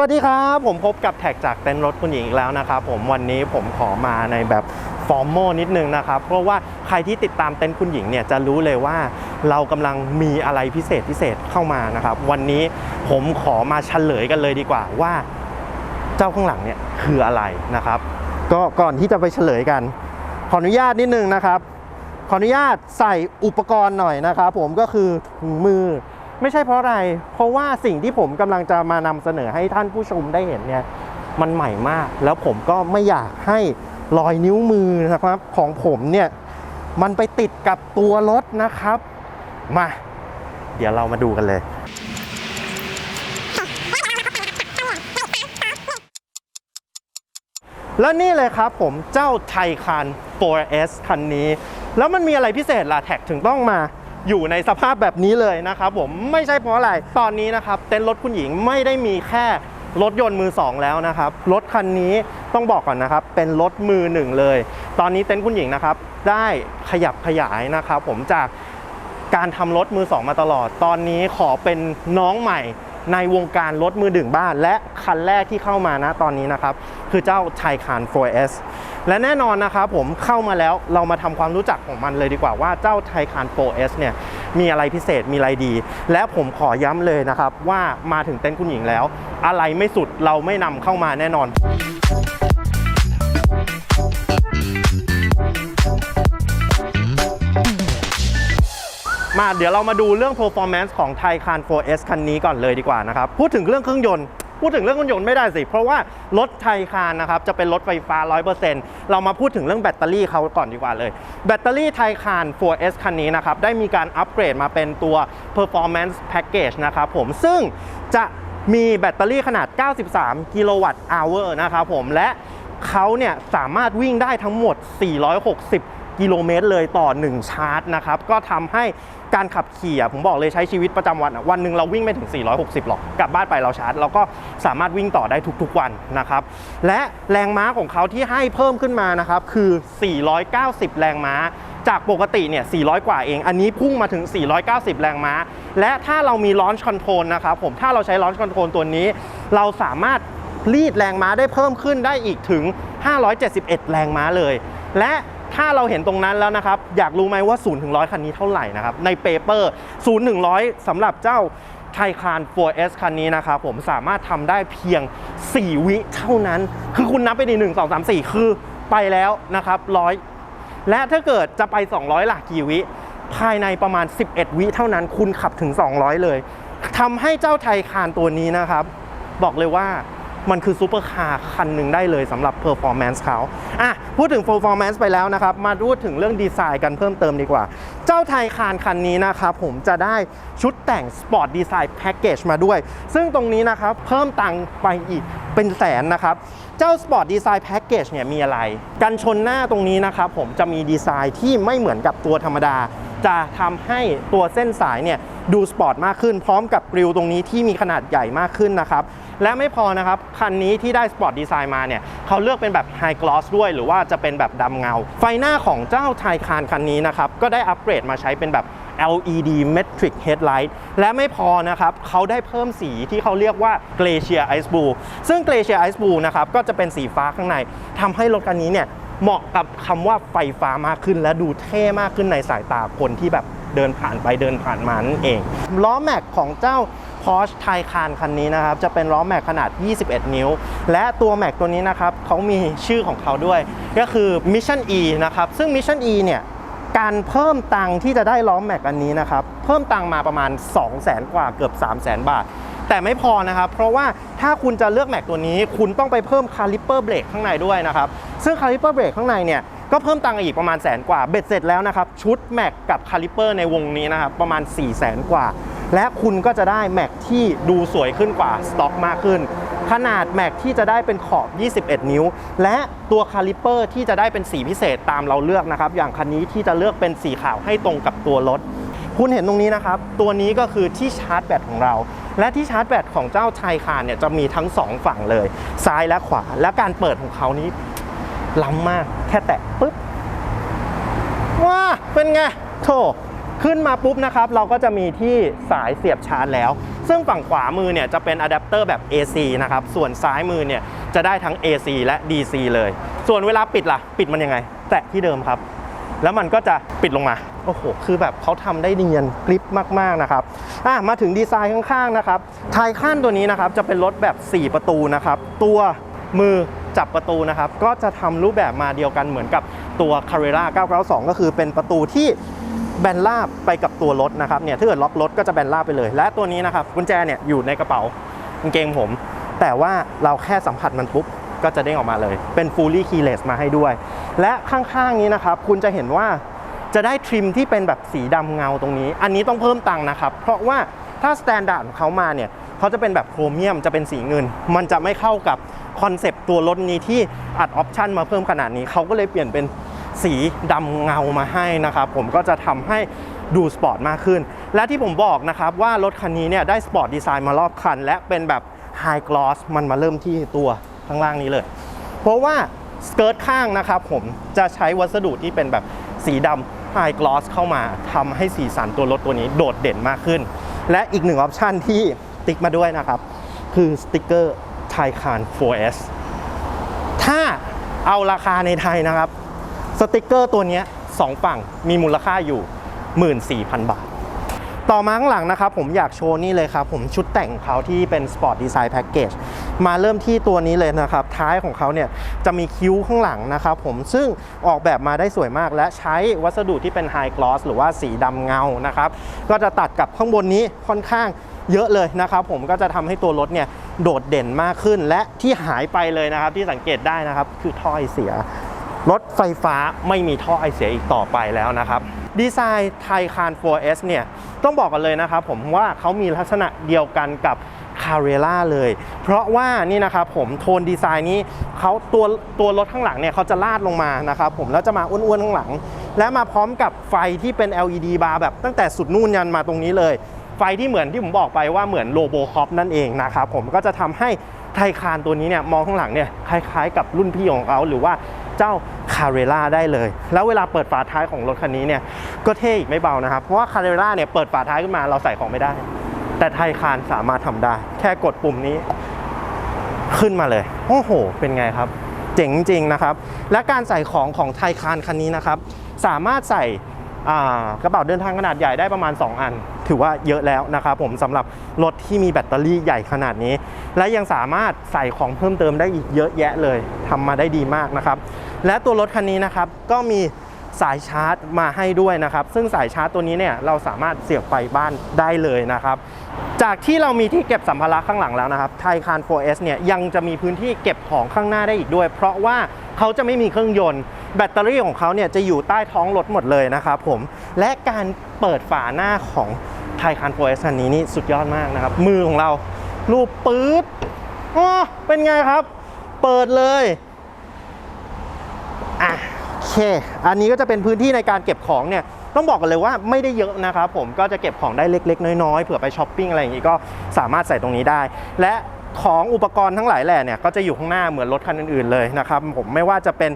วัสดีครับ ผมพบกับแท็กจากเต็นท์รถคุณหญิงอีกแล้วนะครับผมวันนี้ผมขอมาในแบบฟอร์มโมนิดนึงนะครับเพราะว่าใครที่ติดตามเต็นท์คุณหญิงเนี่ยจะรู้เลยว่าเรากำลังมีอะไรพิเศษพิเศษเข้ามานะครับ วันนี้ผมขอมาเฉลยกันเลยดีกว่าว่าเจ้าข้างหลังเนี่ยคืออะไรนะครับ ก็ก่อนที่จะไปเฉลยกัน ขออนุญาตนิดนึงนะครับ ขออนุญาตใส่อุปกรณ์หน่อยนะครับ ผมก็คือถุงมือ ไม่ใช่เพราะอะไร เพราะว่าสิ่งที่ผมกำลังจะมานำเสนอให้ท่านผู้ชมได้เห็นเนี่ยมันใหม่มาก แล้วผมก็ไม่อยากให้รอยนิ้วมือนะครับ ของผมเนี่ยมันไปติดกับตัวรถนะครับ มา เดี๋ยวเรามาดูกันเลยแล้วนี่เลยครับผมเจ้าไทคาน 4S คันนี้ แล้วมันมีอะไรพิเศษล่ะแท็กถึงต้องมา อยู่ในสภาพแบบนี้เลยนะครับผมไม่ใช่เพราะอะไรตอนนี้นะครับเต็นท์รถคุณหญิงไม่ได้มีแค่รถยนต์มือ 2 แล้วนะครับ รถคันนี้ต้องบอกก่อนนะครับ เป็นรถมือหนึ่งเลย ตอนนี้เต็นท์คุณหญิงนะครับ ได้ขยับขยายนะครับ ผมจากการทำรถมือสองมาตลอด ตอนนี้ขอเป็นน้องใหม่ในวงการรถมือดึงบ้าน และคันแรกที่เข้ามานะตอนนี้นะครับ คือเจ้าไทคาน 4S และแน่นอนนะครับผมเข้ามาแล้วเรามาทำความรู้จักของมันเลยดีกว่าว่าเจ้าไทคาน 4S เนี่ยมีอะไรพิเศษมีอะไรดี และผมขอย้ำเลยนะครับว่ามาถึงเต้นคุณหญิงแล้ว อะไรไม่สุดเราไม่นำเข้ามาแน่นอนมาเดี๋ยวเรามาดูเรื่อง performance ของ Taycan 4S คันนี้ก่อนเลยดีกว่านะครับ พูดถึงเรื่องเครื่องยนต์ พูดถึงเรื่องรื่องยนต์ไม่ได้สิ เพราะว่ารถไทคานนะครับจะเป็นรถไฟฟ้า 100%เรามาพูดถึงเรื่องแบตเตอรี่เขาก่อนดีกว่าเลย แบตเตอรี่ไทคาน 4S คันนี้นะครับได้มีการอัปเกรดมาเป็นตัว performance package นะครับผมซึ่งจะมีแบตเตอรี่ขนาด 93 กิโลวัตต์อเวอร์นะครับผมและเขาเนี่ยสามารถวิ่งได้ทั้งหมด 460 กิโลเมตรเลยต่อ 1 ชาร์จนะครับ ก็ทำให้ การขับขี่อะผมบอกเลยใช้ชีวิตประจำวันอะวันหนึ่งเราวิ่งไม่ถึง 460 หรอก กลับบ้านไปเราชาร์จ เราก็สามารถวิ่งต่อได้ทุกๆวันนะครับ และแรงม้าของเขาที่ให้เพิ่มขึ้นมานะครับคือ 490 แรงม้า จากปกติเนี่ย 400 กว่าเอง อันนี้พุ่งมาถึง 490 แรงม้า และถ้าเรามี launch control นะครับผม ถ้าเราใช้ launch control ตัวนี้ เราสามารถรีดแรงม้าได้เพิ่มขึ้นได้อีกถึง 571 แรงม้าเลย และ ถ้าเราเห็นตรงนั้นแล้วนะครับ อยากรู้ไหมว่า 0 ถึง 100 คันนี้เท่าไหร่นะครับ ในเปเปอร์ 0 ถึง 100สำหรับเจ้าไทคาน 4S คันนี้นะครับผมสามารถทำได้เพียง 4 วิเท่านั้น คือคุณนับไปดี 1 2 3 4 คือไปแล้วนะครับร้อยและถ้าเกิดจะไป 200ลักกี่วิ ภายในประมาณ 11 วิเท่านั้นคุณขับถึง 200 เลยทำให้เจ้าไทคานตัวนี้นะครับ บอกเลยว่า มันคือซูเปอร์คาร์คันหนึ่งได้เลยสำหรับ Performance เขาอะพูดถึง Performance ไปแล้วนะครับ มาพูดถึงเรื่องดีไซน์กันเพิ่มเติมดีกว่า เจ้าไทคานคันนี้นะครับผมจะได้ชุดแต่ง Sport Design Package มาด้วย ซึ่งตรงนี้นะครับเพิ่มตังค์ไปอีกเป็นแสนนะครับ เจ้า Sport Design Package เนี่ยมีอะไร กันชนหน้าตรงนี้นะครับผมจะมีดีไซน์ที่ไม่เหมือนกับตัวธรรมดา จะทำให้ตัวเส้นสายเนี่ยดูสปอร์ตมากขึ้น พร้อมกับกริลตรงนี้ที่มีขนาดใหญ่มากขึ้นนะครับ และไม่พอนะครับ คันนี้ที่ได้สปอร์ตดีไซน์มาเนี่ยเขาเลือกเป็นแบบไฮกลอสด้วย หรือว่าจะเป็นแบบดำเงา ไฟหน้าของเจ้าไทคานคันนี้นะครับ ก็ได้อัปเกรดมาใช้เป็นแบบ LED Metric Headlight และไม่พอนะครับเขาได้เพิ่มสีที่เขาเรียกว่า Glacier Ice Blue ซึ่ง Glacier Ice Blue นะครับก็จะเป็นสีฟ้าข้างในทำให้รถคันนี้เนี่ยเหมาะกับคำว่าไฟฟ้ามากขึ้น และดูเท่มากขึ้นในสายตาคนที่แบบเดินผ่านไปเดินผ่านมานั่นเอง ล้อแม็กของเจ้า Porsche Taycan คันนี้นะครับ จะเป็นล้อแม็กขนาด 21 นิ้ว และตัวแม็กตัวนี้นะครับเขามีชื่อของเขาด้วย ก็คือ Mission E นะครับ ซึ่ง Mission E เนี่ยการเพิ่มตังที่จะได้ล้อแม็กอันนี้นะครับ เพิ่มตังมาประมาณ 2 0 0 0 0 0กว่าเกือบ 3 0 0 0 0 0บาท แต่ไม่พอนะครับ เพราะว่าถ้าคุณจะเลือกแม็กตัวนี้ คุณต้องไปเพิ่มคาลิปเปอร์เบรกข้างในด้วยนะครับ ซึ่งคาลิปเปอร์เบรกข้างในเนี่ยก็เพิ่มตังอีกประมาณแสนกว่า เบ็ดเสร็จแล้วนะครับ ชุดแม็กกับคาลิปเปอร์ในวงนี้นะครับ ประมาณ4 0 0แสนกว่า และคุณก็จะได้แม็กที่ดูสวยขึ้นกว่าสต็อกมากขึ้น ขนาดแม็กที่จะได้เป็นขอบ 21 นิ้ว และตัวคาลิปเปอร์ที่จะได้เป็นสีพิเศษตามเราเลือกนะครับอย่างคันนี้ที่จะเลือกเป็นสีขาวให้ตรงกับตัวรถคุณเห็นตรงนี้นะครับ ตัวนี้ก็คือที่ชาร์จแบตของเรา และที่ชาร์จแบตของเจ้าไทคานเนี่ยจะมีทั้งสองฝั่งเลย ซ้ายและขวา และการเปิดของเขานี้ล้ำมาก แค่แตะปุ๊บว้าเป็นไงโถ ขึ้นมาปุ๊บนะครับเราก็จะมีที่สายเสียบชาร์จแล้ว ซึ่งฝั่งขวามือเนี่ยจะเป็นอะแดปเตอร์แบบ AC นะครับ ส่วนซ้ายมือเนี่ยจะได้ทั้ง AC และ DC เลย ส่วนเวลาปิดล่ะ ปิดมันยังไง แตะที่เดิมครับ แล้วมันก็จะปิดลงมา โอ้โห คือแบบเขาทำได้เนียนกริปมากๆนะครับอะมาถึงดีไซน์ข้างๆนะครับทายขั้นตัวนี้นะครับจะเป็นรถแบบ 4 ประตูนะครับ ตัวมือจับประตูนะครับ ก็จะทำรูปแบบมาเดียวกันเหมือนกับตัว Carrera 992 ก็คือเป็นประตูที่ แบนราบไปกับตัวรถนะครับเนี่ยถ้าเกิดล็อกรถก็จะแบนราบไปเลย และตัวนี้นะครับกุญแจเนี่ยอยู่ในกระเป๋ากางเกงผม แต่ว่าเราแค่สัมผัสมันปุ๊บก็จะเด้งออกมาเลย เป็น fully keyless มาให้ด้วย และข้างๆนี้นะครับ คุณจะเห็นว่าจะได้ทริมที่เป็นแบบสีดำเงาตรงนี้ อันนี้ต้องเพิ่มตังค์นะครับ เพราะว่าถ้าสแตนดาร์ดของเขามาเนี่ยเขาจะเป็นแบบโครเมียมจะเป็นสีเงิน มันจะไม่เข้ากับคอนเซปต์ตัวรถนี้ที่อัดออปชันมาเพิ่มขนาดนี้ เขาก็เลยเปลี่ยนเป็น สีดำเงามาให้นะครับผมก็จะทำให้ดูสปอร์ตมากขึ้น และที่ผมบอกนะครับว่ารถคันนี้เนี่ยได้สปอร์ตดีไซน์มารอบคัน และเป็นแบบไฮกลอสมันมาเริ่มที่ตัวข้างล่างนี้เลย เพราะว่าสเกิร์ตข้างนะครับผมจะใช้วัสดุที่เป็นแบบสีดำไฮกลอสเข้ามาทำให้สีสันตัวรถตัวนี้โดดเด่นมากขึ้น และอีกหนึ่งออปชันที่ติ๊กมาด้วยนะครับ คือสติกเกอร์ไทคาน 4S ถ้าเอาราคาในไทยนะครับ สติกเกอร์ตัวนี้สองฝั่งมีมูลค่าอยู่ 14,000 บาท ต่อมาข้างหลังนะครับ ผมอยากโชว์นี่เลยครับ ผมชุดแต่งเขาที่เป็น Sport Design Package มาเริ่มที่ตัวนี้เลยนะครับ ท้ายของเขาเนี่ยจะมีคิ้วข้างหลังนะครับผมซึ่งออกแบบมาได้สวยมาก และใช้วัสดุที่เป็น High Gloss หรือว่าสีดำเงานะครับ ก็จะตัดกับข้างบนนี้ค่อนข้างเยอะเลยนะครับผมก็จะทำให้ตัวรถเนี่ยโดดเด่นมากขึ้น และที่หายไปเลยนะครับที่สังเกตได้นะครับคือท่อไอเสีย รถไฟฟ้าไม่มีท่อไอเสียอีกต่อไปแล้วนะครับดีไซน์ไทคาน 4S เนี่ยต้องบอกกันเลยนะครับผมว่าเขามีลักษณะเดียวกันกับ c a r r e r a เลย เพราะว่านี่นะครับผมโทนดีไซน์นี้เขาตัวตัวรถข้างหลังเนี่ยเขาจะลาดลงมานะครับผมแล้วจะมาอ้วนๆข้างหลัง และมาพร้อมกับไฟที่เป็น LED บาร์แบบตั้งแต่สุดนู่นยันมาตรงนี้เลย ไฟที่เหมือนที่ผมบอกไปว่าเหมือนโลโบคอปนั่นเองนะครับผมก็จะทำให้ไทคานตัวนี้เนี่ยมองข้างหลังเนี่ยคล้ายๆ กับรุ่นพี่ของเขาหรือว่า เจ้าคาเรล่าได้เลย แล้วเวลาเปิดฝาท้ายของรถคันนี้เนี่ยก็เท่อีกไม่เบานะครับ เพราะว่าคาเรล่าเนี่ยเปิดฝาท้ายขึ้นมาเราใส่ของไม่ได้ แต่ไทคานสามารถทำได้ แค่กดปุ่มนี้ ขึ้นมาเลยโอ้โห เป็นไงครับ เจ๋งจริงนะครับ และการใส่ของของไทคานคันนี้นะครับ สามารถใส่ กระเป๋าเดินทางขนาดใหญ่ได้ประมาณ 2 อัน ถือว่าเยอะแล้วนะครับผมสำหรับรถที่มีแบตเตอรี่ใหญ่ขนาดนี้ และยังสามารถใส่ของเพิ่มเติมได้อีกเยอะแยะเลยทำมาได้ดีมากนะครับ และตัวรถคันนี้นะครับก็มีสายชาร์จมาให้ด้วยนะครับ ซึ่งสายชาร์จตัวนี้เนี่ยเราสามารถเสียบไฟบ้านได้เลยนะครับ จากที่เรามีที่เก็บสัมภาระข้างหลังแล้วนะครับไทคาน 4S เนี่ยยังจะมีพื้นที่เก็บของข้างหน้าได้อีกด้วย เพราะว่าเขาจะไม่มีเครื่องยนต์ แบตเตอรี่ของเขาเนี่ยจะอยู่ใต้ท้องรถหมดเลยนะครับผม และการเปิดฝาหน้าของไทคาน 4S คันนี้นี่สุดยอดมากนะครับ มือของเราลูบปื๊ดอ๋อเป็นไงครับ เปิดเลยอะโอเค อันนี้ก็จะเป็นพื้นที่ในการเก็บของเนี่ยต้องบอกกันเลยว่าไม่ได้เยอะนะครับผมก็จะเก็บของได้เล็ก ๆ น้อยๆเผื่อไปช้อปปิ้งอะไรอย่างนี้ก็สามารถใส่ตรงนี้ได้ และ ของอุปกรณ์ทั้งหลายแหล่เนี่ยก็จะอยู่ข้างหน้าเหมือนรถคันอื่นๆเลยนะครับผมไม่ว่าจะเป็น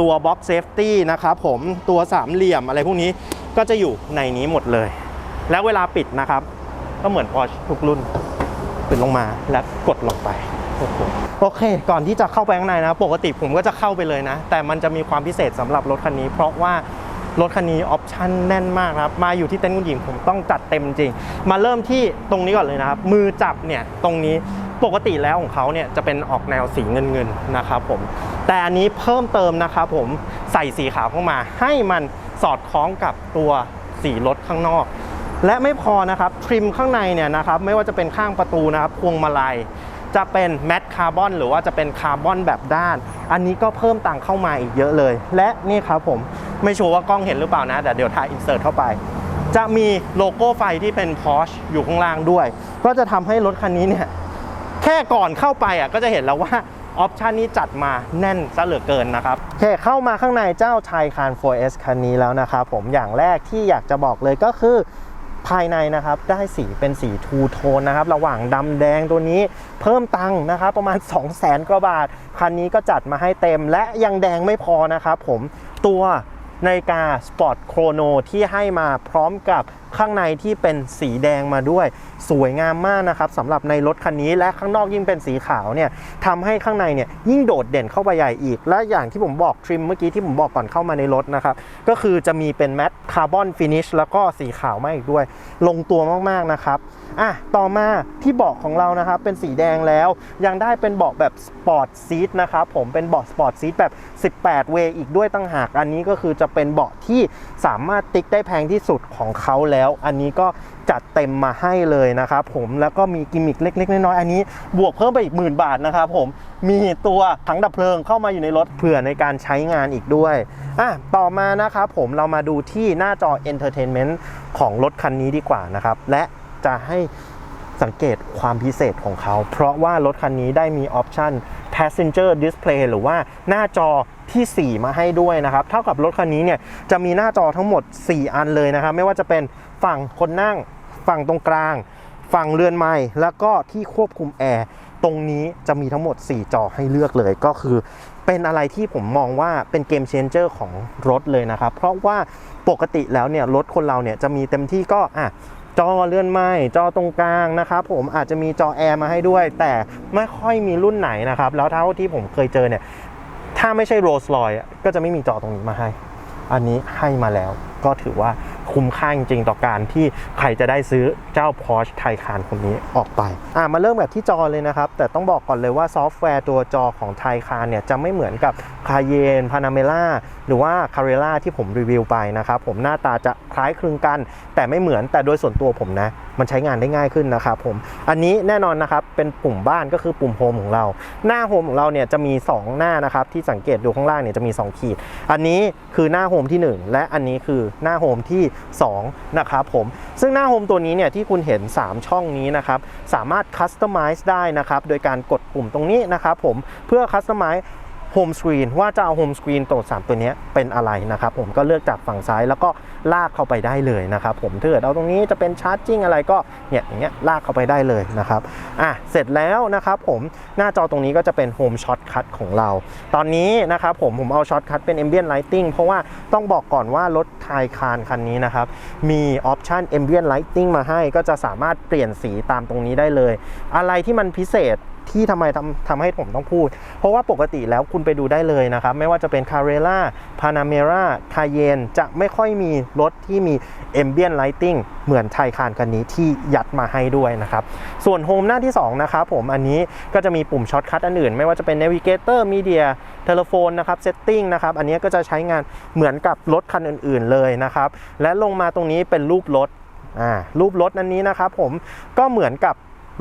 ตัวบ็อกเซฟตี้นะครับผมตัวสามเหลี่ยมอะไรพวกนี้ก็จะอยู่ในนี้หมดเลย แล้วเวลาปิดนะครับ ก็เหมือน Porsche ทุกรุ่นปิดลงมาและกดลงไปโอเค ก่อนที่จะเข้าไปข้างในนะ ปกติผมก็จะเข้าไปเลยนะ แต่มันจะมีความพิเศษสำหรับรถคันนี้ เพราะว่ารถคันนี้ออปชั่นแน่นมากนะครับ มาอยู่ที่เต็นท์คุณหญิงผมต้องจัดเต็มจริง มาเริ่มที่ตรงนี้ก่อนเลยนะครับ มือจับเนี่ยตรงนี้ ปกติแล้วของเขาเนี่ยจะเป็นออกแนวสีเงินเงินๆนะครับผมแต่อันนี้เพิ่มเติมนะครับผมใส่สีขาวเข้ามา ให้มันสอดคล้องกับตัวสีรถข้างนอก และไม่พอนะครับทริมข้างในเนี่ยนะครับไม่ว่าจะเป็นข้างประตูนะครับพวงมาลัยจะเป็นแมตคาร์บอนหรือว่าจะเป็นคาร์บอนแบบด้าน อันนี้ก็เพิ่มตังเข้ามาอีกเยอะเลย และนี่ครับผมไม่ชัวร์ว่ากล้องเห็นหรือเปล่านะแต่เดี๋ยวถ่ายอินเสิร์ตเข้าไป จะมีโลโก้ไฟที่เป็น Porsche อยู่ข้างล่างด้วย ก็จะทำให้รถคันนี้เนี่ย แค่ก่อนเข้าไปอะก็จะเห็นแล้วว่าออปชันนี้จัดมาแน่นซะเหลือเกินนะครับโอเคเข้ามาข้างในเจ้าไทคาน 4S คันนี้แล้วนะครับผมอย่างแรกที่อยากจะบอกเลยก็คือภายในนะครับได้สีเป็นสีทูโทนนะครับระหว่างดำแดงตัวนี้เพิ่มตังค์นะครับประมาณ 2 0 0แสนกว่าบาท คันนี้ก็จัดมาให้เต็มและยังแดงไม่พอนะครับผมตัวนาฬิกาสปอร์ตโครโนที่ให้มาพร้อมกับข้างในที่เป็นสีแดงมาด้วย สวยงามมากนะครับสำหรับในรถคันนี้และข้างนอกยิ่งเป็นสีขาวเนี่ยทำให้ข้างในเนี่ยยิ่งโดดเด่นเข้าไปใหญ่อีก และอย่างที่ผมบอกทริมเมื่อกี้ที่ผมบอกก่อนเข้ามาในรถนะครับก็คือจะมีเป็นแมตต์คาร์บอนฟินิชแล้วก็สีขาวมาอีกด้วย ลงตัวมากๆนะครับอะต่อมาที่เบาะของเรานะครับเป็นสีแดงแล้ว ยังได้เป็นเบาะแบบสปอร์ตซีทนะครับผมเป็นเบาะสปอร์ตซีทแบบ 18 เวย์อีกด้วยตั้งหากอันนี้ก็คือจะเป็นเบาะที่สามารถติ๊กได้แพงที่สุดของเขาแล้วอันนี้ก็จัดเต็มมาให้เลยนะครับผมแล้วก็มีกิมมิคเล็ก ๆ น้อยๆอันนี้ บวกเพิ่มไปอีกหมื่นบาทนะครับผมมีตัวถังดับเพลิงเข้ามาอยู่ในรถเผื่อในการใช้งานอีกด้วยอะต่อมานะครับผมเรามาดูที่หน้าจอ Entertainment ของรถคันนี้ดีกว่านะครับและจะให้สังเกตความพิเศษของเขา เพราะว่ารถคันนี้ได้มีออปชัน Passenger Display หรือว่าหน้าจอทีสี่4 มาให้ด้วยนะครับ เท่ากับรถคันนี้เนี่ยจะมีหน้าจอทั้งหมด 4 อันเลยนะครับ ไม่ว่าจะเป็น ฝั่งคนนั่ง ฝั่งตรงกลาง ฝั่งเรือนไม้แล้วก็ที่ควบคุมแอร์ตรงนี้จะมีทั้งหมด 4 จอให้เลือกเลยก็คือเป็นอะไรที่ผมมองว่าเป็นเกมเชนเจอร์ของรถเลยนะครับ เพราะว่าปกติแล้วเนี่ยรถคนเราเนี่ยจะมีเต็มที่ก็อะจอเลื่อนไม้จอตรงกลางนะครับผมอาจจะมีจอแอร์มาให้ด้วย แต่ไม่ค่อยมีรุ่นไหนนะครับ แล้วเท่าที่ผมเคยเจอเนี่ยถ้าไม่ใช่โรลส์รอยก็จะไม่มีจอตรงนี้มาให้ อันนี้ให้มาแล้วก็ถือว่า คุ้มค่าจริงๆ ต่อการที่ใครจะได้ซื้อเจ้า Porsche Taycan คนนี้ออกไปอ่ามาเริ่มแบบที่จอเลยนะครับ แต่ต้องบอกก่อนเลยว่าซอฟต์แวร์ตัวจอของ Taycan เนี่ยจะไม่เหมือนกับ Cayenne Panamera หรือว่า Carrera ที่ผมรีวิวไปนะครับผมหน้าตาจะคล้ายคลึงกัน แต่ไม่เหมือนแต่โดยส่วนตัวผมนะ มันใช้งานได้ง่ายขึ้นนะครับผมอันนี้แน่นอนนะครับเป็นปุ่มบ้านก็คือปุ่มโฮมของเรา หน้าโฮมของเราเนี่ยจะมี 2 หน้านะครับที่สังเกตดูข้างล่างเนี่ยจะมี 2 ขีด อันนี้คือหน้าโฮมที่ 1 และอันนี้คือหน้าโฮมที่2นะครับผมซึ่งหน้าโฮมตัวนี้เนี่ยที่คุณเห็น 3 ช่องนี้นะครับสามารถคัสตอมไมซ์ได้นะครับโดยการกดปุ่มตรงนี้นะครับผมเพื่อคัสตอมไมซ์ โฮมสกรีนว่าจะเอาโฮมสกรีนตัว3ตัวนี้เป็นอะไรนะครับผมก็เลือกจากฝั่งซ้ายแล้วก็ลากเข้าไปได้เลยนะครับผมถ้าเกิดเอาตรงนี้จะเป็นชาร์จจิ้งอะไรก็เนี่ยอย่างเงี้ยลากเข้าไปได้เลยนะครับอะเสร็จแล้วนะครับผมหน้าจอตรงนี้ก็จะเป็นโฮมช็อตคัทของเรา ตอนนี้นะครับผมผมเอาช็อตคัทเป็น Ambient Lighting เพราะว่าต้องบอกก่อนว่ารถไทคานคันนี้นะครับมีออปชัน Ambient Lighting มาให้ก็จะสามารถเปลี่ยนสีตามตรงนี้ได้เลย อะไรที่มันพิเศษ ที่ทำไมทำทำให้ผมต้องพูด เพราะว่าปกติแล้วคุณไปดูได้เลยนะครับ ไม่ว่าจะเป็น c a r r e r a Panamera Cayenne จะไม่ค่อยมีรถที่มี Ambient Lighting เหมือนไทยคานคันนี้ที่ยัดมาให้ด้วยนะครับ ส่วนโฮมหน้าที่ 2 นะครับผมอันนี้ก็จะมีปุ่มช็อตคัทอันอื่น ไม่ว่าจะเป็น Navigator Media Telephone นะครับ Setting นะครับ อันนี้ก็จะใช้งานเหมือนกับรถคันอื่น ๆเลยนะครับ และลงมาตรงนี้เป็นรูปรถอ่ารูปรถอันนี้นะครับผมก็เหมือนกับ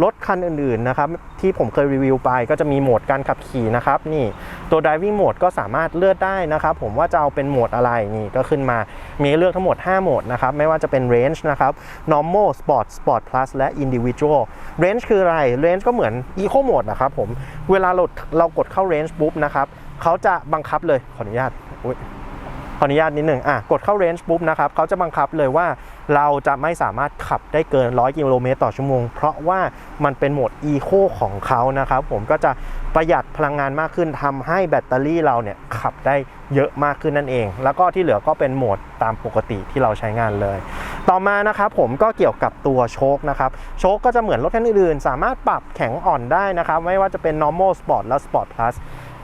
รถคันอื่นๆนะครับที่ผมเคยรีวิวไปก็จะมีโหมดการขับขี่นะครับนี่ตัว driving mode ก็สามารถเลือกได้นะครับผมว่าจะเอาเป็นโหมดอะไรนี่ก็ขึ้นมามีเลือกทั้งหมด 5 โหมดนะครับไม่ว่าจะเป็น range นะครับ normal sport sport plus และ individual range คืออะไร range ก็เหมือน eco mode นะครับผมเวลาเราเรากดเข้า range ปุ๊บนะครับเขาจะบังคับเลยขออนุญาตขออนุญาตนิดหนึ่งอะกดเข้าเรนจ์ปุ๊บนะครับเขาจะบังคับเลยว่า เราจะไม่สามารถขับได้เกิน 100 กิโลเมตรต่อชั่วโมง เพราะว่ามันเป็นโหมดอีโคของเขานะครับ ผมก็จะประหยัดพลังงานมากขึ้นทำให้แบตเตอรี่เราเนี่ยขับได้เยอะมากขึ้นนั่นเอง แล้วก็ที่เหลือก็เป็นโหมดตามปกติที่เราใช้งานเลย ต่อมานะครับผมก็เกี่ยวกับตัวโชคนะครับ โชคก็จะเหมือนรถคันอื่นๆ สามารถปรับแข็งอ่อนได้นะครับ ไม่ว่าจะเป็น normal sport และ sport plus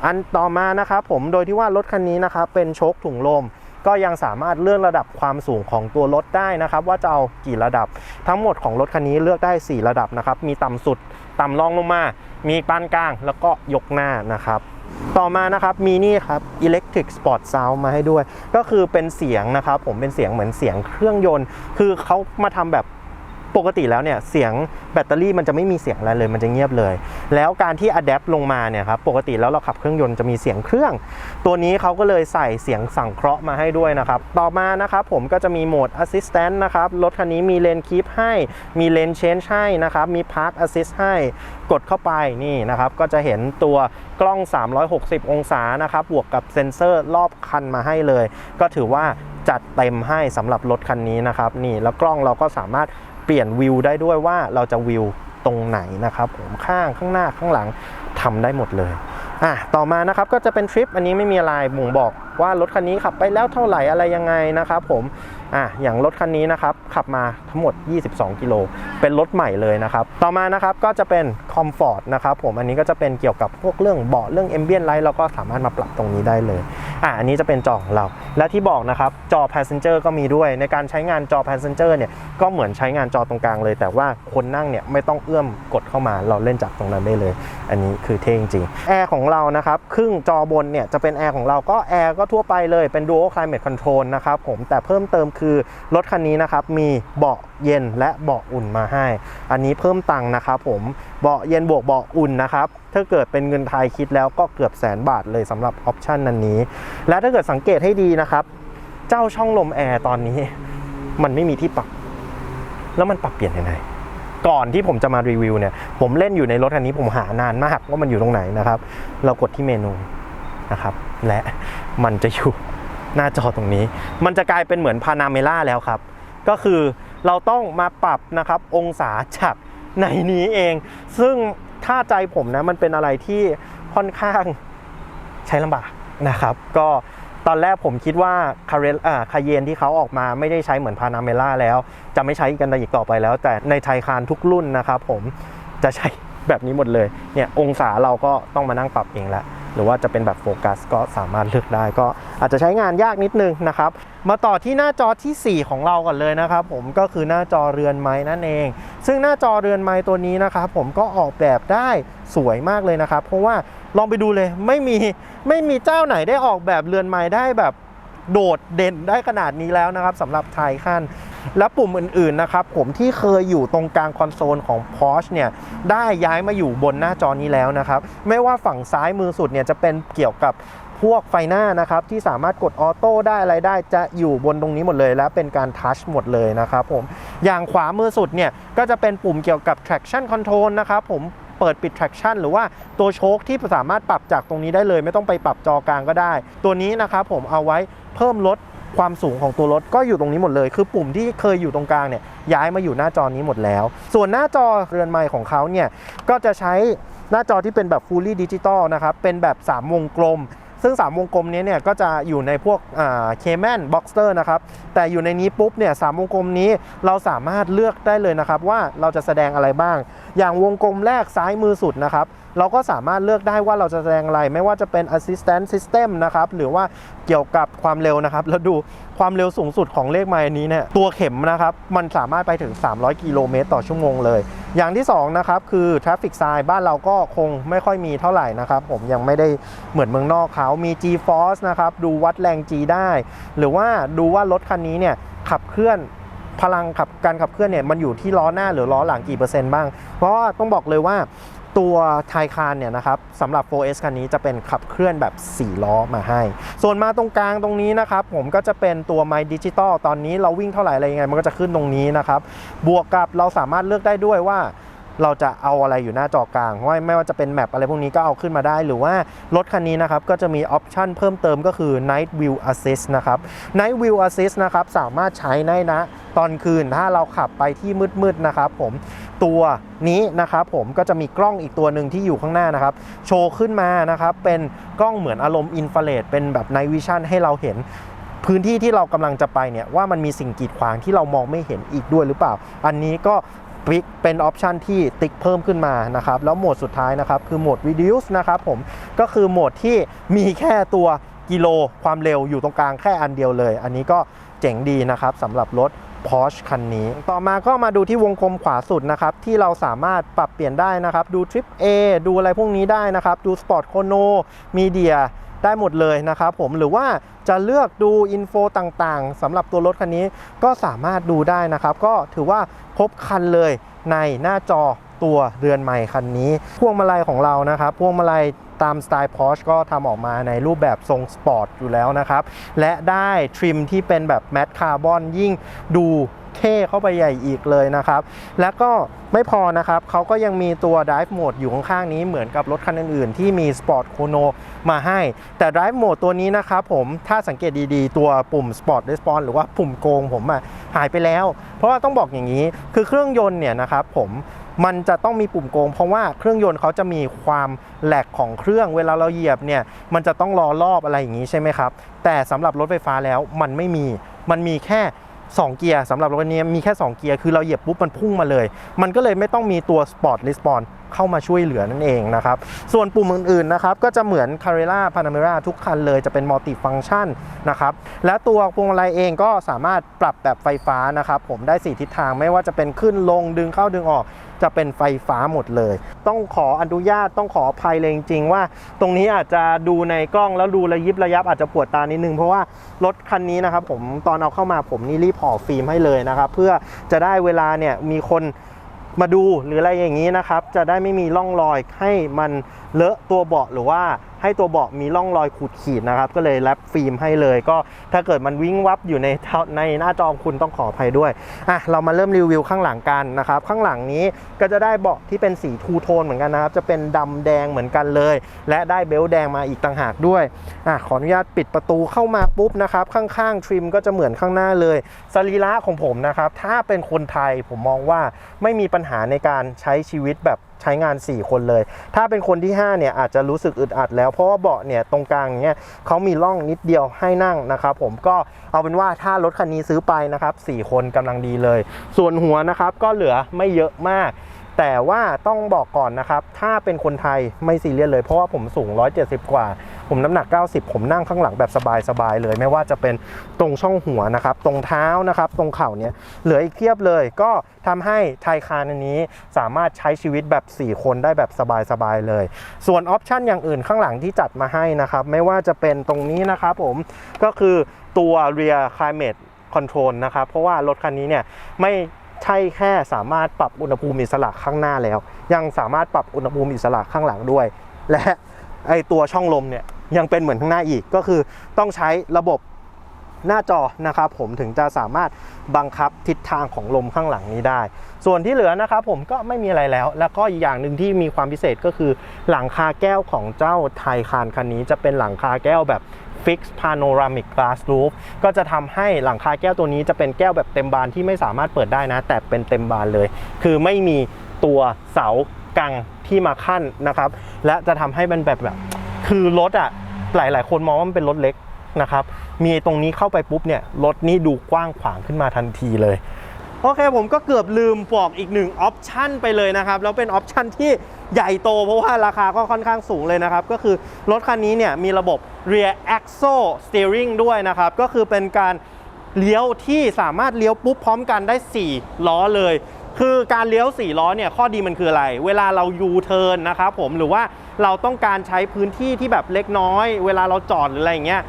อันต่อมานะครับผมโดยที่ว่ารถคันนี้นะครับเป็นโชคถุงลม ก็ยังสามารถเลื่อนระดับความสูงของตัวรถได้นะครับ ว่าจะเอากี่ระดับ ทั้งหมดของรถคันนี้เลือกได้ 4 ระดับนะครับ มีต่ำสุดต่ำรองลงมา มีปานกลาง แล้วก็ยกหน้านะครับต่อมานะครับมีนี่ครับ Electric Sport Sound มาให้ด้วย ก็คือเป็นเสียงนะครับ ผมเป็นเสียงเหมือนเสียงเครื่องยนต์ คือเขามาทำแบบ ปกติแล้วเนี่ยเสียงแบตเตอรี่มันจะไม่มีเสียงอะไรเลยมันจะเงียบเลย แล้วการที่ adapt ลงมาเนี่ยครับปกติแล้วเราขับเครื่องยนต์จะมีเสียงเครื่อง ตัวนี้เขาก็เลยใส่เสียงสั่งเคราะห์มาให้ด้วยนะครับ ต่อมานะครับผมก็จะมีโหมด assistant นะครับ รถคันนี้มีเลนคีปให้ มีเลนเชน g ์ให้นะครับ มี park assist ให้กดเข้าไปนี่นะครับ ก็จะเห็นตัวกล้อง 360 องศานะครับ บวกกับเซ็นเซอร์รอบคันมาให้เลย ก็ถือว่าจัดเต็มให้สำหรับรถคันนี้นะครับนี่แล้วกล้องเราก็สามารถ เปลี่ยนวิวได้ด้วยว่าเราจะวิวตรงไหนนะครับผมข้างข้างหน้าข้างหลังทำได้หมดเลยอะต่อมานะครับก็จะเป็นทริปอันนี้ไม่มีอะไรบ่งบอกว่ารถคันนี้ขับไปแล้วเท่าไหร่อะไรยังไงนะครับผมอะอย่างรถคันนี้นะครับขับมาทั้งหมด 22 กิโลเป็นรถใหม่เลยนะครับต่อมานะครับก็จะเป็นคอมฟอร์ตนะครับผมอันนี้ก็จะเป็นเกี่ยวกับพวกเรื่องเบาะเรื่อง a อมเบียนไลท์เราก็สามารถมาปรับตรงนี้ได้เลย อะอันนี้จะเป็นจอของเรา และที่บอกนะครับจอ passenger ก็มีด้วย ในการใช้งานจอ passenger เนี่ยก็เหมือนใช้งานจอตรงกลางเลย แต่ว่าคนนั่งเนี่ยไม่ต้องเอื้อมกดเข้ามาเราเล่นจากตรงนั้นได้เลย อันนี้คือเท่จริงแอร์ของเรานะครับครึ่งจอบนเนี่ยจะเป็นแอร์ของเราก็แอร์ก็ทั่วไปเลยเป็น dual climate control นะครับผมแต่เพิ่มเติมคือรถคันนี้นะครับมีเบาะ เย็นและเบาะอุ่นมาให้ อันนี้เพิ่มตังค์นะครับผมเบาะเย็นบวกเบาะอุ่นนะครับถ้าเกิดเป็นเงินไทยคิดแล้วก็เกือบแสนบาทเลยสำหรับออปชันนั้นนี้ และถ้าเกิดสังเกตให้ดีนะครับ เจ้าช่องลมแอร์ตอนนี้ มันไม่มีที่ปรับ แล้วมันปรับเปลี่ยนยังไงก่อนที่ผมจะมารีวิวเนี่ย ผมเล่นอยู่ในรถคันนี้ผมหานานมากว่ามันอยู่ตรงไหนนะครับ เรากดที่เมนูนะครับ และมันจะอยู่หน้าจอตรงนี้ มันจะกลายเป็นเหมือนพานาเมล่าแล้วครับ ก็คือ เราต้องมาปรับนะครับองศาจากในนี้เอง ซึ่งถ้าใจผมนะมันเป็นอะไรที่ค่อนข้างใช้ลำบากนะครับ ก็ตอนแรกผมคิดว่าคาเรอ่าคาเยนที่เขาออกมาไม่ได้ใช้เหมือนพานาเมล่าแล้ว จะไม่ใช้กันอีกต่อไปแล้ว แต่ในไทยคานทุกรุ่นนะครับผมจะใช้แบบนี้หมดเลยเนี่ยองศาเราก็ต้องมานั่งปรับเองแล้ว หรือว่าจะเป็นแบบโฟกัสก็สามารถเลือกได้ก็อาจจะใช้งานยากนิดนึงนะครับ มาต่อที่หน้าจอทีสี่ 4 ของเราก่อนเลยนะครับผมก็คือหน้าจอเรือนไม้นั่นเอง ซึ่งหน้าจอเรือนไม้ตัวนี้นะครับผมก็ออกแบบได้สวยมากเลยนะครับ เพราะว่าลองไปดูเลยไม่มีไม่มีเจ้าไหนได้ออกแบบเรือนไม้ได้แบบ โดดเด่นได้ขนาดนี้แล้วนะครับสำหรับไทยคันและปุ่มอื่นๆนะครับผมที่เคยอยู่ตรงกลางคอนโซลของ Porsche เนี่ยได้ย้ายมาอยู่บนหน้าจอนี้แล้วนะครับ ไม่ว่าฝั่งซ้ายมือสุดเนี่ยจะเป็นเกี่ยวกับพวกไฟหน้านะครับที่สามารถกดออโต้ได้อะไรได้จะอยู่บนตรงนี้หมดเลย และเป็นการทัชหมดเลยนะครับผมอย่างขวามือสุดเนี่ยก็จะเป็นปุ่มเกี่ยวกับ traction control นะครับผม เปิดปิด traction หรือว่าตัวโชคที่สามารถปรับจากตรงนี้ได้เลย ไม่ต้องไปปรับจอกลางก็ได้ ตัวนี้นะครับผมเอาไว้เพิ่มลดความสูงของตัวรถก็อยู่ตรงนี้หมดเลย คือปุ่มที่เคยอยู่ตรงกลางเนี่ยย้ายมาอยู่หน้าจอนี้หมดแล้ว ส่วนหน้าจอเรือนใหม่ของเขาเนี่ยก็จะใช้หน้าจอที่เป็นแบบ fully digital นะครับเป็นแบบ 3 วงกลม ซึ่ง 3 วงกลมนี้เนี่ยก็จะอยู่ในพวกเคแมนบ็อกเตอร์นะครับ แต่อยู่ในนี้ปุ๊บเนี่ยสามวงกลมนี้เราสามารถเลือกได้เลยนะครับ ว่าเราจะแสดงอะไรบ้าง อย่างวงกลมแรกซ้ายมือสุดนะครับ เราก็สามารถเลือกได้ว่าเราจะแสดงอะไร ไม่ว่าจะเป็น assistant system นะครับ หรือว่าเกี่ยวกับความเร็วนะครับ แล้วดูความเร็วสูงสุดของเลขไมล์อันนี้เนี่ยตัวเข็มนะครับมันสามารถไปถึง 300 กิโลเมตรต่อชั่วโมงเลย อย่างที่สองนะครับคือ traffic sign บ้านเราก็คงไม่ค่อยมีเท่าไหร่นะครับ ผมยังไม่ได้เหมือนเมืองนอกเขามี G force นะครับดูวัดแรง G ได้ หรือว่าดูว่ารถคันนี้เนี่ยขับเคลื่อนพลังขับการขับเคลื่อนเนี่ยมันอยู่ที่ล้อหน้าหรือล้อหลังกี่เปอร์เซ็นต์บ้าง เพราะว่าต้องบอกเลยว่า ตัวไทคานเนี่ยนะครับสำหรับ 4S คันนี้จะเป็นขับเคลื่อนแบบ 4 ล้อมาให้ ส่วนมาตรงกลางตรงนี้นะครับผมก็จะเป็นตัว My Digital ตอนนี้เราวิ่งเท่าไหร่อะไรยังไง มันก็จะขึ้นตรงนี้นะครับ บวกกับเราสามารถเลือกได้ด้วยว่า เราจะเอาอะไรอยู่หน้าจอกลางว่าไม่ว่าจะเป็นแมปอะไรพวกนี้ก็เอาขึ้นมาได้ หรือว่ารถคันนี้นะครับก็จะมีออปชันเพิ่มเติมก็คือ Night View Assist นะครับ Night View Assist นะครับสามารถใช้ได้นะตอนคืนถ้าเราขับไปที่มืดๆนะครับผมตัวนี้นะครับผมก็จะมีกล้องอีกตัวหนึ่งที่อยู่ข้างหน้านะครับ โชว์ขึ้นมานะครับเป็นกล้องเหมือนอารมณ์อินฟราเรดเป็นแบบ Night Vision ให้เราเห็นพื้นที่ที่เรากำลังจะไปเนี่ยว่ามันมีสิ่งกีดขวางที่เรามองไม่เห็นอีกด้วยหรือเปล่า อันนี้ก็ ปิกเป็นออปชันที่ติ๊กเพิ่มขึ้นมานะครับ แล้วโหมดสุดท้ายนะครับ คือโหมด reduce นะครับผมก็คือโหมดที่มีแค่ตัวกิโลความเร็วอยู่ตรงกลางแค่อันเดียวเลย อันนี้ก็เจ๋งดีนะครับสำหรับรถ Porsche คันนี้ ต่อมาก็มาดูที่วงกลมขวาสุดนะครับ ที่เราสามารถปรับเปลี่ยนได้นะครับ ดู Trip A ดูอะไรพวกนี้ได้นะครับ ดู Sport Chrono Media ได้หมดเลยนะครับผมหรือว่าจะเลือกดูอินโฟต่างๆสำหรับตัวรถคันนี้ก็สามารถดูได้นะครับ ก็ถือว่าครบคันเลยในหน้าจอตัวเรือนใหม่คันนี้ พวงมาลัยของเรานะครับ พวงมาลัยตามสไตล์ Porsche ก็ทำออกมาในรูปแบบทรงสปอร์ตอยู่แล้วนะครับ และได้ทริมที่เป็นแบบแมตต์คาร์บอนยิ่งดู เท่เข้าไปใหญ่อีกเลยนะครับ แล้วก็ไม่พอนะครับเขาก็ยังมีตัว Drive Mode อยู่ข้างๆนี้เหมือนกับรถคันอื่นๆ ที่มี Sport Chrono มาให้ แต่ Drive Mode ตัวนี้นะครับผมถ้าสังเกตดีๆ ตัวปุ่ม Sport Response หรือว่าปุ่มโกงผมอะหายไปแล้ว เพราะว่าต้องบอกอย่างนี้คือเครื่องยนต์เนี่ยนะครับผมมันจะต้องมีปุ่มโกง เพราะว่าเครื่องยนต์เขาจะมีความแหลกของเครื่องเวลาเราเหยียบเนี่ยมันจะต้องรอรอบอะไรอย่างนี้ใช่ไหมครับ แต่สำหรับรถไฟฟ้าแล้วมันไม่มีมันมีแค่ 2 เกียร์สำหรับรถคันนี้มีแค่ 2 เกียร์คือเราเหยียบปุ๊บมันพุ่งมาเลย มันก็เลยไม่ต้องมีตัว Sport Response เข้ามาช่วยเหลือนั่นเองนะครับ ส่วนปุ่มอื่นๆนะครับก็จะเหมือน Carrera Panamera ทุกคันเลยจะเป็นมัลติฟังชั่นนะครับและตัวพวงมาลัยเองก็สามารถปรับแบบไฟฟ้านะครับผมได้ 4 ทิศทางไม่ว่าจะเป็นขึ้นลงดึงเข้าดึงออก จะเป็นไฟฟ้าหมดเลย ต้องขออนุญาตต้องขออภัยเลยจริง ๆ ว่า ตรงนี้อาจจะดูในกล้องแล้วดูระยิบระยับอาจจะปวดตานิดนึง เพราะว่ารถคันนี้นะครับผมตอนเอาเข้ามาผมนี่รีบห่อฟิล์มให้เลยนะครับ เพื่อจะได้เวลาเนี่ยมีคนมาดูหรืออะไรอย่างนี้นะครับ จะได้ไม่มีร่องรอยให้มัน เลอะตัวเบาะหรือว่าให้ตัวเบาะมีร่องรอยขูดขีดนะครับ ก็เลยแรปฟิล์มให้เลย ก็ถ้าเกิดมันวิ่งวับอยู่ในในหน้าจอคุณต้องขออภัยด้วยอะเรามาเริ่มรีวิวข้างหลังกันนะครับ ข้างหลังนี้ก็จะได้เบาะที่เป็นสีทูโทนเหมือนกันนะครับ จะเป็นดำแดงเหมือนกันเลย และได้เบลต์แดงมาอีกต่างหากด้วยอะขออนุญาตปิดประตูเข้ามาปุ๊บนะครับข้างๆทริมก็จะเหมือนข้างหน้าเลยสรีระของผมนะครับถ้าเป็นคนไทยผมมองว่าไม่มีปัญหาในการใช้ชีวิตแบบ ใช้งาน 4 คนเลย ถ้าเป็นคนที่ 5 เนี่ย อาจจะรู้สึกอึดอัดแล้ว เพราะว่าเบาะเนี่ยตรงกลางเนี่ยเขามีร่องนิดเดียวให้นั่งนะครับผมก็เอาเป็นว่าถ้ารถคันนี้ซื้อไปนะครับ4คนกำลังดีเลย ส่วนหัวนะครับก็เหลือไม่เยอะมากแต่ว่าต้องบอกก่อนนะครับ ถ้าเป็นคนไทยไม่ซีเรียสเลย เพราะว่าผมสูง 170 กว่า ผมน้ำหนัก 90 ผมนั่งข้างหลังแบบสบายๆเลย ไม่ว่าจะเป็นตรงช่องหัวนะครับ ตรงเท้านะครับ ตรงเข่าเนี่ยเหลืออีกเพียบเลย ก็ทำให้ไทยคานอันนี้สามารถใช้ชีวิตแบบ 4 คนได้แบบสบายๆเลย ส่วนออปชันอย่างอื่นข้างหลังที่จัดมาให้นะครับ ไม่ว่าจะเป็นตรงนี้นะครับผมก็คือตัว rear climate control นะครับ เพราะว่ารถคันนี้เนี่ยไม่ใช่แค่สามารถปรับอุณหภูมิอิสระข้างหน้าแล้ว ยังสามารถปรับอุณหภูมิอิสระข้างหลังด้วย และ ไอตัวช่องลมเนี่ยยังเป็นเหมือนข้างหน้าอีกก็คือต้องใช้ระบบหน้าจอนะครับผมถึงจะสามารถบังคับทิศทางของลมข้างหลังนี้ได้ ส่วนที่เหลือนะครับผมก็ไม่มีอะไรแล้ว แล้วก็อีกอย่างหนึ่งที่มีความพิเศษก็คือ หลังคาแก้วของเจ้าไทคานคันนี้จะเป็นหลังคาแก้วแบบ Fix Panoramic Glass Roof ก็จะทำให้หลังคาแก้วตัวนี้จะเป็นแก้วแบบเต็มบานที่ไม่สามารถเปิดได้นะ แต่เป็นเต็มบานเลย คือไม่มีตัวเสากัง ที่มาขั้นนะครับ และจะทำให้มันแบบแบบ คือรถอะหลายๆคนมองว่ามันเป็นรถเล็กนะครับ มีตรงนี้เข้าไปปุ๊บเนี่ยรถนี่ดูกว้างขวางขึ้นมาทันทีเลยโอเคผมก็เกือบลืมบอกอีกหนึ่งออปชันไปเลยนะครับ แล้วเป็นออปชันที่ใหญ่โตเพราะว่าราคาก็ค่อนข้างสูงเลยนะครับ ก็คือรถคันนี้เนี่ยมีระบบ rear axle steering ด้วยนะครับ ก็คือเป็นการเลี้ยวที่สามารถเลี้ยวปุ๊บพร้อมกันได้ 4 ล้อเลย คือการเลี้ยว4ล้อเนี่ยข้อดีมันคืออะไร เวลาเรายูเทิร์นนะครับผมหรือว่าเราต้องการใช้พื้นที่ที่แบบเล็กน้อย เวลาเราจอดหรืออะไรอย่างเงี้ย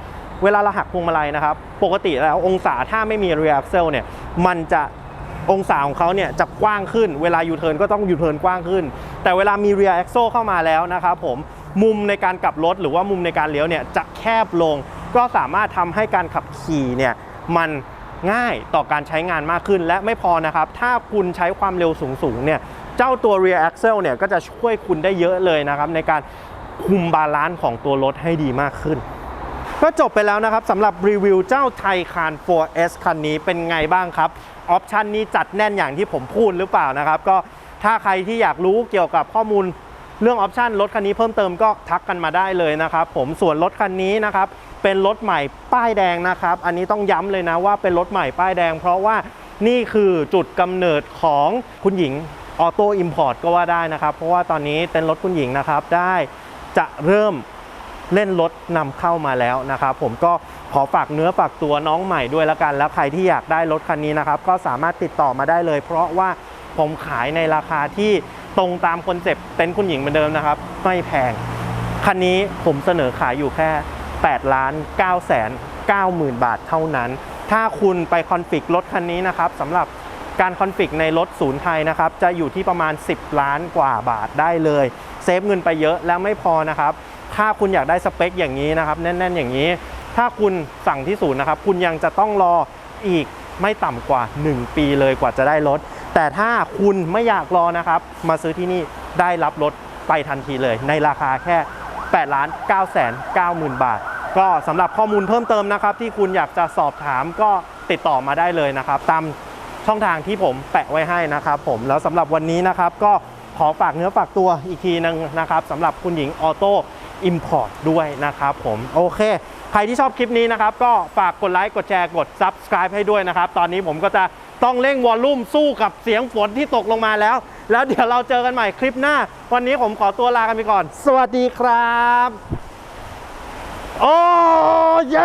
เวลาเราหักพวงมาลัยนะครับปกติแล้วองศาถ้าไม่มี rear axle เนี่ยมันจะองศาของเขาเนี่ยจะกว้างขึ้น เวลายูเทิร์นก็ต้องยูเทิร์นกว้างขึ้น แต่เวลามี rear axle เข้ามาแล้วนะครับผมมุมในการกลับรถหรือว่ามุมในการเลี้ยวเนี่ยจะแคบลง ก็สามารถทำให้การขับขี่เนี่ยมัน ง่ายต่อการใช้งานมากขึ้นและไม่พอนะครับ ถ้าคุณใช้ความเร็วสูงๆเนี่ยเจ้าตัว rear axle เนี่ยก็จะช่วยคุณได้เยอะเลยนะครับ ในการคุมบาลานซ์ของตัวรถให้ดีมากขึ้น ก็จบไปแล้วนะครับสำหรับรีวิวเจ้าไทยคาน 4S คันนี้เป็นไงบ้างครับออปชันนี้จัดแน่นอย่างที่ผมพูดหรือเปล่านะครับ ก็ถ้าใครที่อยากรู้เกี่ยวกับข้อมูล รื่องออปชันรถคันนี้เพิ่มเติมก็ทักกันมาได้เลยนะครับผมส่วนรถคันนี้นะครับเป็นรถใหม่ป้ายแดงนะครับ อันนี้ต้องย้ำเลยนะว่าเป็นรถใหม่ป้ายแดง เพราะว่านี่คือจุดกำเนิดของคุณหญิงออโต้อิมพอร์ตก็ว่าได้นะครับ เพราะว่าตอนนี้เต็นท์รถคุณหญิงนะครับได้จะเริ่มเล่นรถนำเข้ามาแล้วนะครับผมก็ขอฝากเนื้อฝากตัวน้องใหม่ด้วยล้วกัน แล้วใครที่อยากได้รถคันนี้นะครับ ก็สามารถติดต่อมาได้เลย เพราะว่าผมขายในราคาที่ ตรงตามคอนเซปต์เต็นท์คุณหญิงเหมือนเดิมนะครับ ไม่แพง คันนี้ผมเสนอขายอยู่แค่ 8 ล้าน9แสน9หมื่นบาทเท่านั้น ถ้าคุณไปคอนฟิกรถคันนี้นะครับสำหรับการคอนฟิกในรถศูนย์ไทยนะครับ จะอยู่ที่ประมาณ 10 ล้านกว่าบาทได้เลย เซฟเงินไปเยอะแล้วไม่พอนะครับ ถ้าคุณอยากได้สเปคอย่างนี้นะครับ แน่น ๆ อย่างนี้ ถ้าคุณสั่งที่ศูนย์นะครับ คุณยังจะต้องรออีกไม่ต่ำกว่า 1 ปีเลยกว่าจะได้รถ แต่ถ้าคุณไม่อยากรอนะครับ มาซื้อที่นี่ได้รับรถไปทันทีเลย ในราคาแค่8ล้าน9แสน9หมื่นบาท ก็สำหรับข้อมูลเพิ่มเติมนะครับ ที่คุณอยากจะสอบถามก็ติดต่อมาได้เลยนะครับ ตามช่องทางที่ผมแปะไว้ให้นะครับ ผมแล้วสำหรับวันนี้นะครับ ก็ขอฝากเนื้อฝากตัวอีกทีนึงนะครับสำหรับคุณหญิงออโต้ Import ด้วยนะครับ ผมโอเค ใครที่ชอบคลิปนี้นะครับ ก็ฝากกดไลค์กดแชร์กด Subscribe ให้ด้วยนะครับ ตอนนี้ผมก็จะต้องเร่งวอลลุ่มสู้กับเสียงฝนที่ตกลงมาแล้ว แล้วเดี๋ยวเราเจอกันใหม่คลิปหน้า วันนี้ผมขอตัวลากันไปก่อน สวัสดีครับ โอ้ย